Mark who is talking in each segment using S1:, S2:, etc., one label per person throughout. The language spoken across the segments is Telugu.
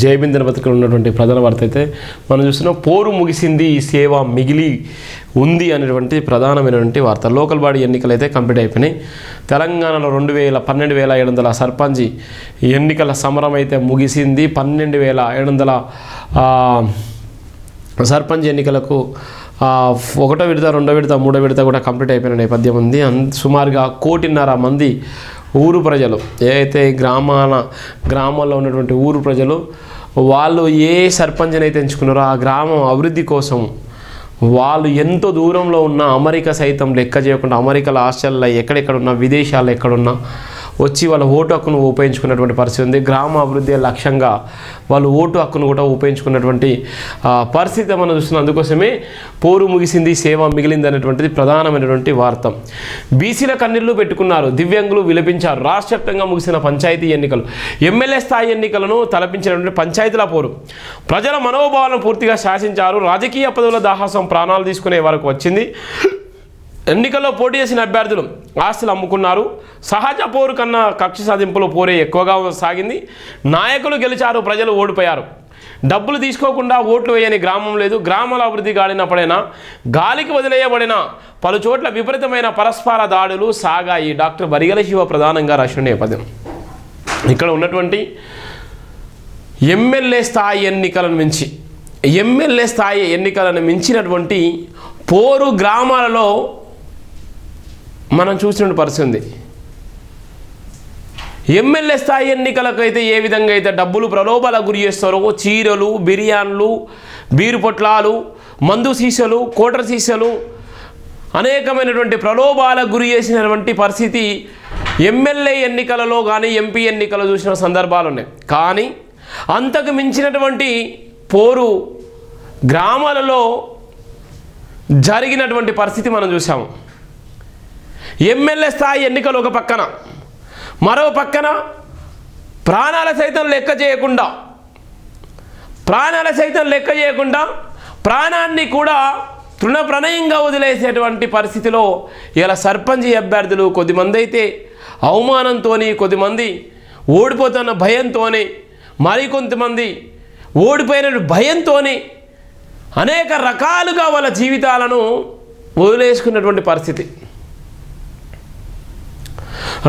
S1: జయబిందన పత్రికలో ఉన్నటువంటి ప్రధాన వార్త అయితే మనం చూస్తున్నాం పోరు ముగిసింది ఈ సేవ మిగిలి ఉంది అనేటువంటి ప్రధానమైనటువంటి వార్త. లోకల్ బాడీ ఎన్నికలు అయితే కంప్లీట్ అయిపోయినాయి. తెలంగాణలో రెండు వేల పన్నెండు వేల ఏడు వందల సర్పంచ్ ఎన్నికల సమరం అయితే ముగిసింది. పన్నెండు వేల ఏడు వందల సర్పంచ్ ఎన్నికలకు ఒకటో విడత రెండో విడత మూడో విడత కూడా కంప్లీట్ అయిపోయిన నేపథ్యం ఉంది. అన్ సుమారుగా కోటిన్నర మంది ఊరు ప్రజలు ఏదైతే గ్రామాల గ్రామాల్లో ఉన్నటువంటి ఊరు ప్రజలు వాళ్ళు ఏ సర్పంచ్ని అయితే ఎంచుకున్నారో ఆ గ్రామం అభివృద్ధి కోసం వాళ్ళు ఎంతో దూరంలో ఉన్న అమెరికా సైతం లెక్క చేయకుండా అమెరికాలో ఆస్ట్రేలియా ఎక్కడెక్కడ ఉన్నా విదేశాల్లో ఎక్కడున్నా వచ్చి వాళ్ళ ఓటు హక్కును ఉపయోగించుకున్నటువంటి పరిస్థితి ఉంది. గ్రామ అభివృద్ధి లక్ష్యంగా వాళ్ళు ఓటు హక్కును కూడా ఉపయోగించుకున్నటువంటి పరిస్థితి మనం చూస్తున్న. అందుకోసమే పోరు ముగిసింది సేవ మిగిలింది అనేటువంటిది ప్రధానమైనటువంటి వార్త. బీసీల కన్నీళ్ళు పెట్టుకున్నారు. దివ్యాంగులు విలపించారు. రాష్ట్ర వ్యాప్తంగా ముగిసిన పంచాయతీ ఎన్నికలు. ఎమ్మెల్యే స్థాయి ఎన్నికలను తలపించినటువంటి పంచాయతీల పోరు. ప్రజల మనోభావాలను పూర్తిగా శాసించారు. రాజకీయ పదవుల దాహాసం ప్రాణాలు తీసుకునే వరకు వచ్చింది. ఎన్నికల్లో పోటీ చేసిన అభ్యర్థులు ఆస్తులు అమ్ముకున్నారు. సహజ పోరు కన్నా కక్ష సాధింపుల పోరే ఎక్కువగా సాగింది. నాయకులు గెలిచారు ప్రజలు ఓడిపోయారు. డబ్బులు తీసుకోకుండా ఓట్లు వేయని గ్రామం లేదు. గ్రామాల అభివృద్ధి గాడినప్పుడైనా గాలికి వదిలేయబడిన పలు చోట్ల విపరీతమైన పరస్పర దాడులు సాగాయి. డాక్టర్ బరిగల శివ ప్రధానంగా రాసిన నేపథ్యం. ఇక్కడ ఉన్నటువంటి ఎమ్మెల్యే స్థాయి ఎన్నికలను మించి ఎమ్మెల్యే స్థాయి ఎన్నికలను మించినటువంటి పోరు గ్రామాలలో మనం చూసిన పరిస్థితి ఉంది. ఎమ్మెల్యే స్థాయి ఎన్నికలకైతే ఏ విధంగా అయితే డబ్బులు ప్రలోభాల గురి చేస్తారో చీరలు బిర్యానీలు బీరు పొట్లాలు మందు సీసలు కోటర్ సీసలు అనేకమైనటువంటి ప్రలోభాలకు గురి చేసినటువంటి పరిస్థితి ఎమ్మెల్యే ఎన్నికలలో కానీ ఎంపీ ఎన్నికలు చూసిన సందర్భాలు ఉన్నాయి. కానీ అంతకు మించినటువంటి పోరు గ్రామాలలో జరిగినటువంటి పరిస్థితి మనం చూసాము ఎమ్మెల్యే స్థాయి ఎన్నికలు ఒక పక్కన. మరో పక్కన ప్రాణాల సైతం లెక్క చేయకుండా ప్రాణాల సైతం లెక్క చేయకుండా ప్రాణాన్ని కూడా తృణప్రణయంగా వదిలేసేటువంటి పరిస్థితిలో ఇలా సర్పంచ్ అభ్యర్థులు కొద్దిమంది అయితే అవమానంతో కొద్దిమంది ఓడిపోతున్న భయంతోనే మరికొంతమంది ఓడిపోయిన భయంతో అనేక రకాలుగా వాళ్ళ జీవితాలను వదిలేసుకున్నటువంటి పరిస్థితి.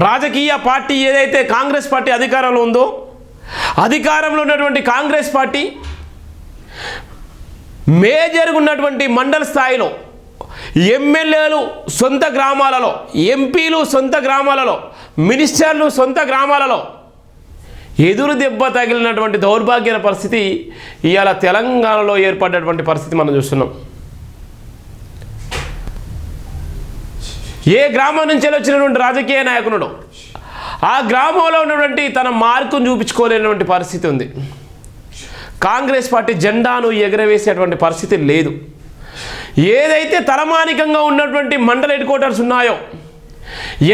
S1: రాజకీయ పార్టీ ఏదైతే కాంగ్రెస్ పార్టీ అధికారంలో ఉందో అధికారంలో ఉన్నటువంటి కాంగ్రెస్ పార్టీ మేజర్గా ఉన్నటువంటి మండల స్థాయిలో ఎమ్మెల్యేలు సొంత గ్రామాలలో ఎంపీలు సొంత గ్రామాలలో మినిస్టర్లు సొంత గ్రామాలలో ఎదురు దెబ్బ తగిలినటువంటి దౌర్భాగ్య పరిస్థితి ఇవాళ తెలంగాణలో ఏర్పడినటువంటి పరిస్థితి మనం చూస్తున్నాం. ఏ గ్రామం నుంచి వచ్చినటువంటి రాజకీయ నాయకుడు ఆ గ్రామంలో ఉన్నటువంటి తన మార్కును చూపించుకోలేనటువంటి పరిస్థితి ఉంది. కాంగ్రెస్ పార్టీ జెండాను ఎగరవేసేటువంటి పరిస్థితి లేదు. ఏదైతే తలమానికంగా ఉన్నటువంటి మండల హెడ్ క్వార్టర్స్ ఉన్నాయో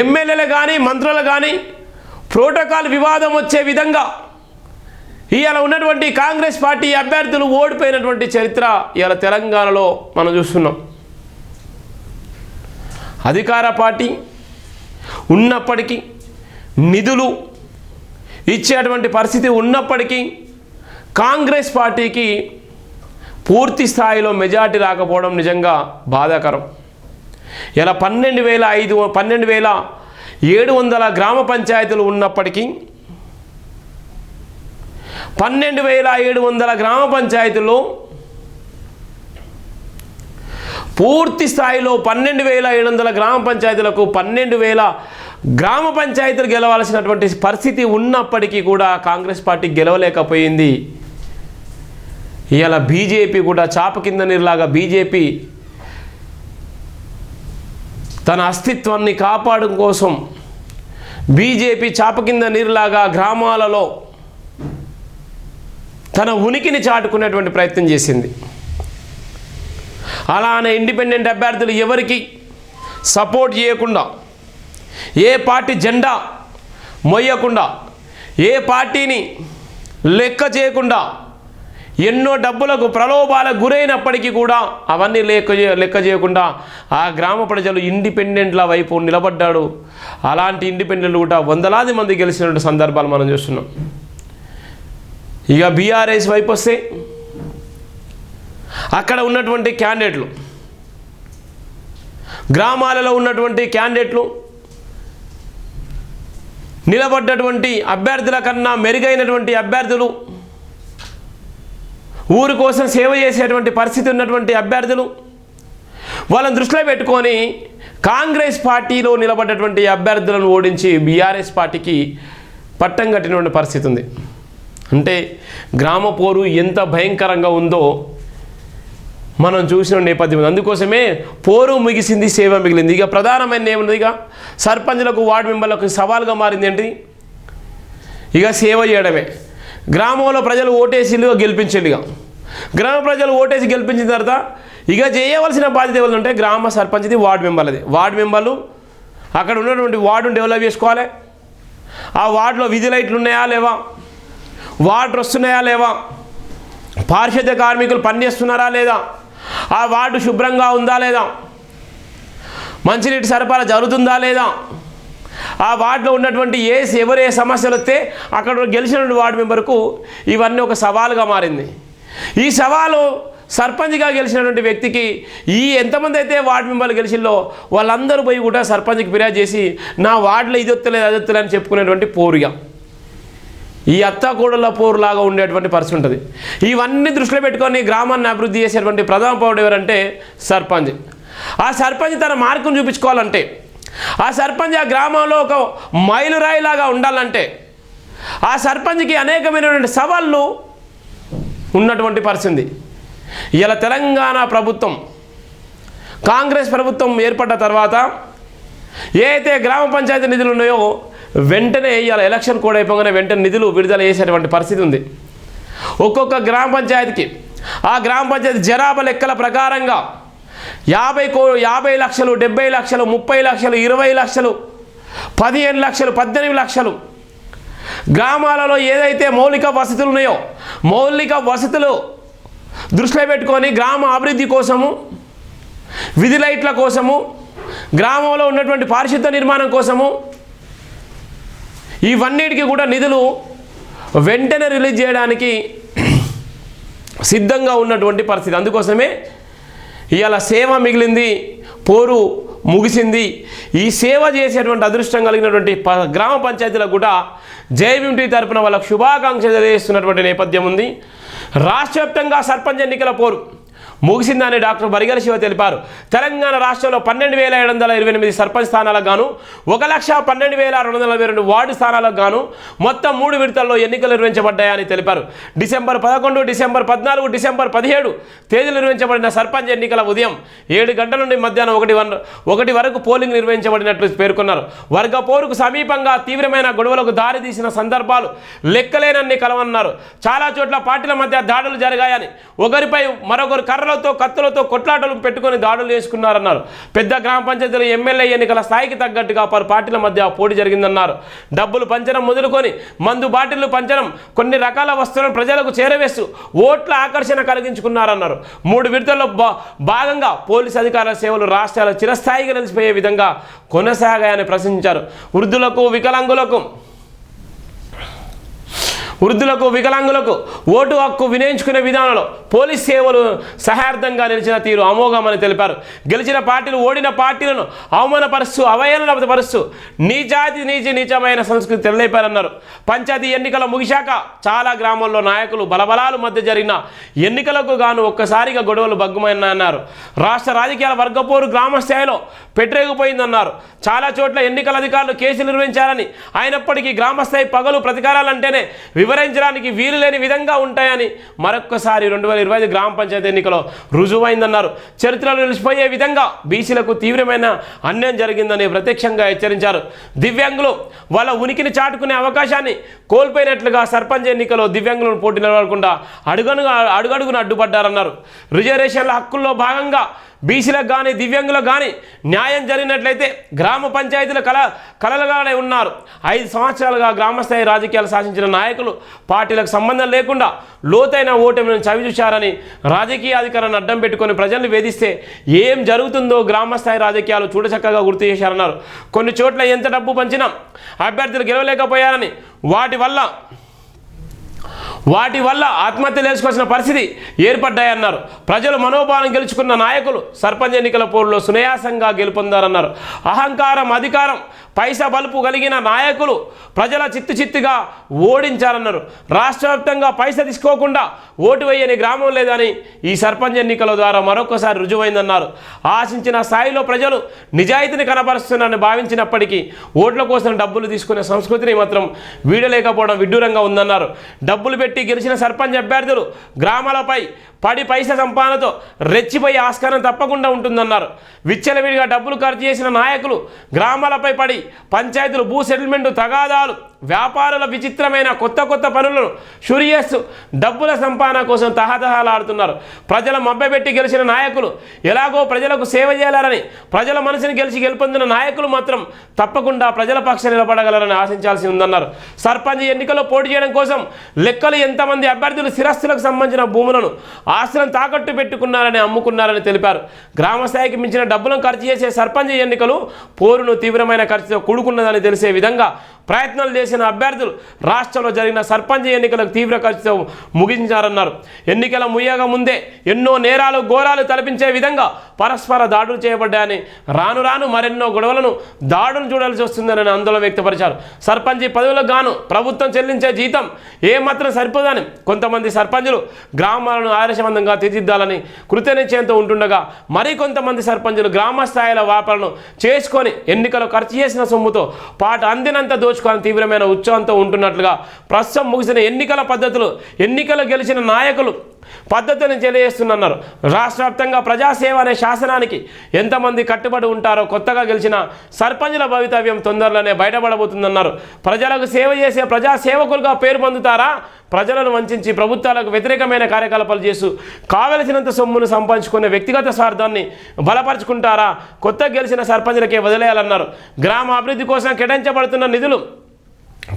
S1: ఎమ్మెల్యేలు కానీ మంత్రులు కానీ ప్రోటోకాల్ వివాదం వచ్చే విధంగా ఇవాళ ఉన్నటువంటి కాంగ్రెస్ పార్టీ అభ్యర్థులు ఓడిపోయినటువంటి చరిత్ర ఇవాళ తెలంగాణలో మనం చూస్తున్నాం. అధికార పార్టీ ఉన్నప్పటికీ నిధులు ఇచ్చేటువంటి పరిస్థితి ఉన్నప్పటికీ కాంగ్రెస్ పార్టీకి పూర్తి స్థాయిలో మెజార్టీ రాకపోవడం నిజంగా బాధాకరం. ఇలా పన్నెండు వేల ఐదు పన్నెండు వేల ఏడు వందల గ్రామ పంచాయతీలు ఉన్నప్పటికీ పన్నెండు వేల ఏడు వందల గ్రామ పంచాయతీల్లో పూర్తి స్థాయిలో పన్నెండు వేల ఏడు వందల గ్రామ పంచాయతీలకు పన్నెండు వేల గ్రామ పంచాయతీలు గెలవాల్సినటువంటి పరిస్థితి ఉన్నప్పటికీ కూడా కాంగ్రెస్ పార్టీ గెలవలేకపోయింది. ఇలా బీజేపీ కూడా చాప కింద నీరులాగా బీజేపీ తన అస్తిత్వాన్ని కాపాడడం కోసం బీజేపీ చాప కింద నీరులాగా గ్రామాలలో తన ఉనికిని చాటుకునేటువంటి ప్రయత్నం చేసింది. అలానే ఇండిపెండెంట్ అభ్యర్థులు ఎవరికి సపోర్ట్ చేయకుండా ఏ పార్టీ జెండా మొయ్యకుండా ఏ పార్టీని లెక్క చేయకుండా ఎన్నో డబ్బులకు ప్రలోభాలకు గురైనప్పటికీ కూడా అవన్నీ లెక్క లెక్క చేయకుండా ఆ గ్రామ ప్రజలు ఇండిపెండెంట్ల వైపు నిలబడ్డాడు. అలాంటి ఇండిపెండెంట్లు కూడా వందలాది మంది గెలిచినటువంటి సందర్భాలు మనం చూస్తున్నాం. ఇక బీఆర్ఎస్ వైపు వస్తే అక్కడ ఉన్నటువంటి క్యాండిడేట్లు గ్రామాలలో ఉన్నటువంటి క్యాండిడేట్లు నిలబడ్డటువంటి అభ్యర్థుల కన్నా మెరుగైనటువంటి అభ్యర్థులు ఊరి కోసం సేవ చేసేటువంటి పరిస్థితి ఉన్నటువంటి అభ్యర్థులు వాళ్ళని దృష్టిలో పెట్టుకొని కాంగ్రెస్ పార్టీలో నిలబడ్డటువంటి అభ్యర్థులను ఓడించి బీఆర్ఎస్ పార్టీకి పట్టం కట్టినటువంటి పరిస్థితి ఉంది. అంటే గ్రామ పోరు ఎంత భయంకరంగా ఉందో మనం చూసిన నేపథ్యం అందుకోసమే పోరు ముగిసింది సేవ మిగిలింది. ఇక ప్రధానమైన ఏమున్నది ఇక సర్పంచ్లకు వార్డు మెంబర్లకు సవాల్గా మారింది ఏంటి? ఇక సేవ చేయడమే. గ్రామంలో ప్రజలు ఓటేసి గెలిపించండి ఇక. గ్రామ ప్రజలు ఓటేసి గెలిపించిన తర్వాత ఇక చేయవలసిన బాధ్యత ఉంటే గ్రామ సర్పంచ్ది వార్డు మెంబర్లది. వార్డు మెంబర్లు అక్కడ ఉన్నటువంటి వార్డును డెవలప్ చేసుకోవాలి. ఆ వార్డులో విధి లైట్లు ఉన్నాయా లేవా? వార్డు వస్తున్నాయా లేవా? పారిశుద్ధ్య కార్మికులు పనిచేస్తున్నారా లేదా? ఆ వార్డు శుభ్రంగా ఉందా లేదా? మంచినీటి సరఫరా జరుగుతుందా లేదా? ఆ వార్డులో ఉన్నటువంటి ఏ ఎవరు ఏ సమస్యలు వస్తే అక్కడ గెలిచిన వార్డు మెంబర్కు ఇవన్నీ ఒక సవాలుగా మారింది. ఈ సవాలు సర్పంచ్గా గెలిచినటువంటి వ్యక్తికి ఈ ఎంతమంది అయితే వార్డు మెంబర్లు గెలిచిందో వాళ్ళందరూ పోయి కూడా సర్పంచ్కి ఫిర్యాదు చేసి నా వార్డులో ఇది వత్తలేదు అది వస్తలేదు అని చెప్పుకునేటువంటి పోరుగా. ఈ అత్తాకోడల పోరులాగా ఉండేటువంటి పరిస్థితి ఉంటుంది. ఇవన్నీ దృష్టిలో పెట్టుకొని గ్రామాన్ని అభివృద్ధి చేసేటువంటి ప్రధాన పౌరుడు ఎవరంటే సర్పంచ్. ఆ సర్పంచ్ తన మార్కును చూపించుకోవాలంటే ఆ సర్పంచ్ ఆ గ్రామంలో ఒక మైలురాయిలాగా ఉండాలంటే ఆ సర్పంచ్కి అనేకమైనటువంటి సవాళ్ళు ఉన్నటువంటి పరిస్థితి ఇలా తెలంగాణ ప్రభుత్వం కాంగ్రెస్ ప్రభుత్వం ఏర్పడ్డ తర్వాత ఏ అయితే గ్రామ పంచాయతీ నిధులు ఉన్నాయో వెంటనే ఇవాళ ఎలక్షన్ కోడ్ అయిపోగానే వెంటనే నిధులు విడుదల చేసేటువంటి పరిస్థితి ఉంది. ఒక్కొక్క గ్రామ పంచాయతీకి ఆ గ్రామ పంచాయతీ జనాభా లెక్కల ప్రకారంగా యాభై కో యాభై లక్షలు డెబ్బై లక్షలు ముప్పై లక్షలు ఇరవై లక్షలు పదిహేను లక్షలు పద్దెనిమిది లక్షలు. గ్రామాలలో ఏదైతే మౌలిక వసతులు ఉన్నాయో మౌలిక వసతులు దృష్టిలో పెట్టుకొని గ్రామ అభివృద్ధి కోసము విధి లైట్ల కోసము గ్రామంలో ఉన్నటువంటి పారిశుద్ధ నిర్మాణం కోసము ఇవన్నిటికీ కూడా నిధులు వెంటనే రిలీజ్ చేయడానికి సిద్ధంగా ఉన్నటువంటి పరిస్థితి. అందుకోసమే ఇవాళ సేవ మిగిలింది పోరు ముగిసింది. ఈ సేవ చేసేటువంటి అదృష్టం కలిగినటువంటి ప గ్రామ పంచాయతీలకు కూడా జేబీఎంటీ తరపున వాళ్ళకు శుభాకాంక్షలు తెలియజేస్తున్నటువంటి నేపథ్యం ఉంది. రాష్ట్ర సర్పంచ్ ఎన్నికల పోరు ముగిసిందని డాక్టర్ బరిగల శివ తెలిపారు. తెలంగాణ రాష్ట్రంలో పన్నెండు వేల ఏడు వందల ఇరవై ఎనిమిది సర్పంచ్ స్థానాలకు గాను ఒక లక్ష పన్నెండు వేల రెండు వందల ఇరవై రెండు వార్డు స్థానాలకు గాను మొత్తం మూడు విడతల్లో ఎన్నికలు నిర్వహించబడ్డాయని తెలిపారు. డిసెంబర్ పదకొండు డిసెంబర్ పద్నాలుగు డిసెంబర్ పదిహేడు తేదీలు నిర్వహించబడిన సర్పంచ్ ఎన్నికల ఉదయం ఏడు గంటల నుండి మధ్యాహ్నం ఒకటి వన్ ఒకటి వరకు పోలింగ్ నిర్వహించబడినట్లు పేర్కొన్నారు. వర్గ పోరుకు సమీపంగా తీవ్రమైన గొడవలకు దారి తీసిన సందర్భాలు లెక్కలేనన్ని కలవన్నారు. చాలా చోట్ల పార్టీల మధ్య దాడులు జరిగాయని ఒకరిపై మరొకరు కర్ర కర్రలతో కత్తులతో కొట్లాటలు పెట్టుకొని దాడులు చేసుకున్నారన్నారు. పెద్ద గ్రామ పంచాయతీల ఎమ్మెల్యే ఎన్నికల స్థాయికి తగ్గట్టుగా పలు పార్టీల మధ్య పోటీ జరిగిందన్నారు. డబ్బులు పంచడం మొదలుకొని మందు బాటిళ్ళు పంచడం కొన్ని రకాల వస్తువులను ప్రజలకు చేరవేస్తూ ఓట్ల ఆకర్షణ కలిగించుకున్నారన్నారు. మూడు విడతల్లో భా- భాగంగా పోలీస్ అధికారుల సేవలు రాష్ట్రాల చిరస్థాయిగా నిలిచిపోయే విధంగా కొనసాగాయని ప్రశ్నించారు. వృద్ధులకు వికలాంగులకు వృద్ధులకు వికలాంగులకు ఓటు హక్కు వినియోగించుకునే విధానంలో పోలీస్ సేవలు సహార్థంగా నిలిచిన తీరు అమోఘమని తెలిపారు. గెలిచిన పార్టీలు ఓడిన పార్టీలను అవమానపరుస్తూ అవహేళనపరుస్తూ నీజాతి నీచి నీచమైన సంస్కృతి తెలియపారన్నారు పంచాయతీ ఎన్నికల ముగిశాక చాలా గ్రామాల్లో నాయకులు బలబలాలు మధ్య జరిగిన ఎన్నికలకు గాను ఒక్కసారిగా గొడవలు బగ్గుమైన అన్నారు రాష్ట్ర రాజకీయాల వర్గపోరు గ్రామ స్థాయిలో పెట్టరేగిపోయిందన్నారు చాలా చోట్ల ఎన్నికల అధికారులు కేసులు నిర్వహించారని అయినప్పటికీ గ్రామస్థాయి పగలు ప్రతికారాలంటేనే వివరించడానికి వీలు లేని విధంగా ఉంటాయని మరొక్కసారి రెండు వేల ఇరవై ఐదు గ్రామ పంచాయతీ ఎన్నికలో రుజువైందన్నారు. చరిత్రలో నిలిచిపోయే విధంగా బీసీలకు తీవ్రమైన అన్యాయం జరిగిందని ప్రత్యక్షంగా హెచ్చరించారు. దివ్యాంగులు వాళ్ళ ఉనికిని చాటుకునే అవకాశాన్ని కోల్పోయినట్లుగా సర్పంచ్ ఎన్నికలో దివ్యాంగులను పోటీ నిలవకుండా అడుగనుగా అడుగడుగున అడ్డుపడ్డారన్నారు. రిజర్వేషన్ల హక్కుల్లో భాగంగా బీసీలకు కానీ దివ్యాంగులకు కానీ న్యాయం జరిగినట్లయితే గ్రామ పంచాయతీల కళ కలలుగానే ఉన్నారు. ఐదు సంవత్సరాలుగా గ్రామస్థాయి రాజకీయాలు శాసించిన నాయకులు పార్టీలకు సంబంధం లేకుండా లోతైన ఓటమిలను చవిచూశారని రాజకీయ అధికారాన్ని అడ్డం పెట్టుకొని ప్రజలను వేధిస్తే ఏం జరుగుతుందో గ్రామస్థాయి రాజకీయాలు చూడచక్కగా గుర్తు చేశారన్నారు. కొన్ని చోట్ల ఎంత డబ్బు పంచినా అభ్యర్థులు గెలవలేకపోయారని వాటి వల్ల వాటి వల్ల ఆత్మహత్యలు వేసుకోవాల్సిన పరిస్థితి ఏర్పడ్డాయన్నారు. ప్రజలు మనోభావం గెలుచుకున్న నాయకులు సర్పంచ్ ఎన్నికల పోరులో సునాయాసంగా గెలుపొందారన్నారు. అహంకారం అధికారం పైసా బలుపు కలిగిన నాయకులు ప్రజల చిత్తు చిత్తుగా ఓడించారన్నారు రాష్ట్ర వ్యాప్తంగా తీసుకోకుండా ఓటు వేయని గ్రామం లేదని ఈ సర్పంచ్ ఎన్నికల ద్వారా మరొకసారి రుజువైందన్నారు. ఆశించిన స్థాయిలో ప్రజలు నిజాయితీని కనపరుస్తున్నారని భావించినప్పటికీ ఓట్ల కోసం డబ్బులు తీసుకునే సంస్కృతిని మాత్రం వీడలేకపోవడం విడ్డూరంగా ఉందన్నారు. డబ్బులు పెట్టి గెలిచిన సర్పంచ్ అభ్యర్థులు గ్రామాలపై పడి పైసా సంపాదనతో రెచ్చిపోయే ఆస్కారం తప్పకుండా ఉంటుందన్నారు. విచ్చలవిడిగా డబ్బులు ఖర్చు చేసిన నాయకులు గ్రామాలపై పడి పంచాయతీలు భూ సెటిల్మెంట్ తగాదాలు వ్యాపారుల విచిత్రమైన కొత్త కొత్త పనులను షురియస్ డబ్బుల సంపాదన కోసం తహతహలాడుతున్నారు. ప్రజల మభ్యపెట్టి గెలిచిన నాయకులు ఎలాగో ప్రజలకు సేవ చేయాలని ప్రజల మనసుని గెలిచి గెలుపొందిన నాయకులు మాత్రం తప్పకుండా ప్రజల పక్ష నిలబడగలరని ఆశించాల్సి ఉందన్నారు. సర్పంచ్ ఎన్నికల్లో పోటీ చేయడం కోసం లెక్కలు ఎంతమంది అభ్యర్థులు శిరస్సులకు సంబంధించిన భూములను ఆస్తులను తాకట్టు పెట్టుకున్నారని అమ్ముకున్నారని తెలిపారు. గ్రామ స్థాయికి మించిన డబ్బులను ఖర్చు చేసే సర్పంచ్ ఎన్నికలు పోరును తీవ్రమైన ఖర్చుతో కూడుకున్నదని తెలిసే విధంగా ప్రయత్నాలు చేసిన అభ్యర్థులు రాష్ట్రంలో జరిగిన సర్పంచ్ ఎన్నికలకు తీవ్ర ఖర్చుతో ముగించారన్నారు. ఎన్నికల ముయ్యగా ముందే ఎన్నో నేరాలు ఘోరాలు తలపించే విధంగా పరస్పర దాడులు చేయబడ్డాయని. రాను రాను మరెన్నో గొడవలను దాడులు చూడాల్సి వస్తుందని ఆందోళన వ్యక్తపరిచారు. సర్పంచ్ పదవులకు గాను ప్రభుత్వం చెల్లించే జీతం ఏమాత్రం సరిపోదని కొంతమంది సర్పంచులు గ్రామాలను ఆదర్శవంతంగా తీర్చిద్దాలని కృతనిశ్చయంతో ఉంటుండగా మరి కొంతమంది సర్పంచులు గ్రామ స్థాయిల వ్యాపారాలను చేసుకొని ఎన్నికలు ఖర్చు చేసిన సొమ్ముతో పాట అందినంత దోచుకొని తీవ్రమైన ఉత్సాహంతో ఉంటున్నట్లుగా ప్రస్తుతం ముగిసిన ఎన్నికల పద్ధతులు ఎన్నికలు గెలిచిన నాయకులు పద్ధతిని తెలియజేస్తున్నారు రాష్ట్ర వ్యాప్తంగా ప్రజాసేవ అనే శాసనానికి ఎంతమంది కట్టుబడి ఉంటారో కొత్తగా గెలిచిన సర్పంచుల భవితవ్యం తొందరలోనే బయటపడబోతుందన్నారు. ప్రజలకు సేవ చేసే ప్రజాసేవకులుగా పేరు పొందుతారా? ప్రజలను వంచి ప్రభుత్వాలకు వ్యతిరేకమైన కార్యకలాపాలు చేస్తూ కావలసినంత సొమ్మును సంపాదించుకునే వ్యక్తిగత స్వార్థాన్ని బలపరుచుకుంటారా? కొత్త గెలిచిన సర్పంచులకే వదిలేయాలన్నారు. గ్రామ అభివృద్ధి కోసం కేటాయించబడుతున్న నిధులు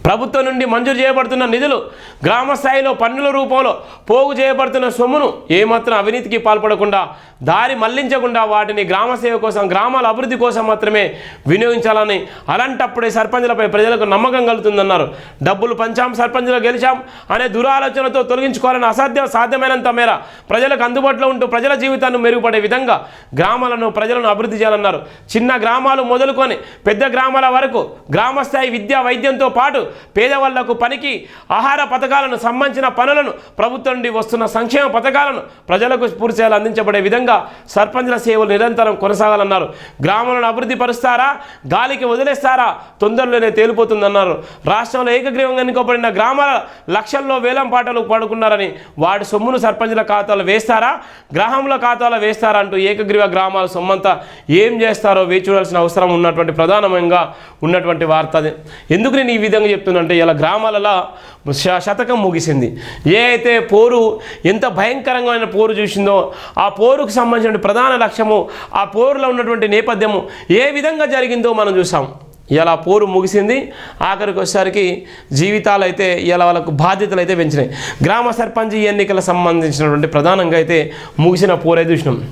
S1: ప్రభుత్వం నుండి మంజూరు చేయబడుతున్న నిధులు గ్రామ స్థాయిలో పన్నుల రూపంలో పోగు చేయబడుతున్న సొమ్మును ఏమాత్రం అవినీతికి పాల్పడకుండా దారి మళ్ళించకుండా వాటిని గ్రామ సేవ కోసం గ్రామాల అభివృద్ధి కోసం మాత్రమే వినియోగించాలని అలాంటప్పుడే సర్పంచులపై ప్రజలకు నమ్మకం కలుగుతుందన్నారు. డబ్బులు పంచాం సర్పంచులు గెలిచాం అనే దురాలోచనతో తొలగించుకోవాలని అసాధ్యం సాధ్యమైనంత మేర ప్రజలకు అందుబాటులో ఉంటూ ప్రజల జీవితాన్ని మెరుగుపడే విధంగా గ్రామాలను ప్రజలను అభివృద్ధి చేయాలన్నారు. చిన్న గ్రామాలు మొదలుకొని పెద్ద గ్రామాల వరకు గ్రామస్థాయి విద్యా వైద్యంతో పాటు పేదవాళ్ళకు పనికి ఆహార పథకాలను సంబంధించిన పనులను ప్రభుత్వం నుండి వస్తున్న సంక్షేమ పథకాలను ప్రజలకు పూర్తి అందించబడే విధంగా సర్పంచ్ల సేవలు నిరంతరం కొనసాగాలన్నారు. గ్రామాలను అభివృద్ధి పరుస్తారా? గాలికి వదిలేస్తారా? తొందరలోనే తేలిపోతుందన్నారు. రాష్ట్రంలో ఏకగ్రీవంగా ఎన్నుకోబడిన గ్రామాల లక్షల్లో వేలం పాటలు పడుకున్నారని వాడి సొమ్మును సర్పంచ్ల ఖాతాలో వేస్తారా? గ్రామంలో ఖాతాలో వేస్తారా అంటూ ఏకగ్రీవ గ్రామాల సొమ్మంతా ఏం చేస్తారో వేచి చూడాల్సిన అవసరం ఉన్నటువంటి ప్రధానంగా ఉన్నటువంటి వార్త ఎందుకు నేను ఈ విధంగా చెప్తున్నంటే ఇలా గ్రామాలలో శ- శతకం ముగిసింది. ఏ అయితే పోరు ఎంత భయంకరంగా పోరు చూసిందో ఆ పోరుకు సంబంధించిన ప్రధాన లక్ష్యము ఆ పోరులో ఉన్నటువంటి నేపథ్యము ఏ విధంగా జరిగిందో మనం చూసాం. ఇలా పోరు ముగిసింది. ఆఖరికి వచ్చేసరికి జీవితాలు అయితే ఇలా వాళ్ళకు బాధ్యతలు అయితే పెంచినాయి. గ్రామ సర్పంచ్ ఎన్నికల సంబంధించినటువంటి ప్రధానంగా అయితే ముగిసిన పోరు అయితే చూసినాం.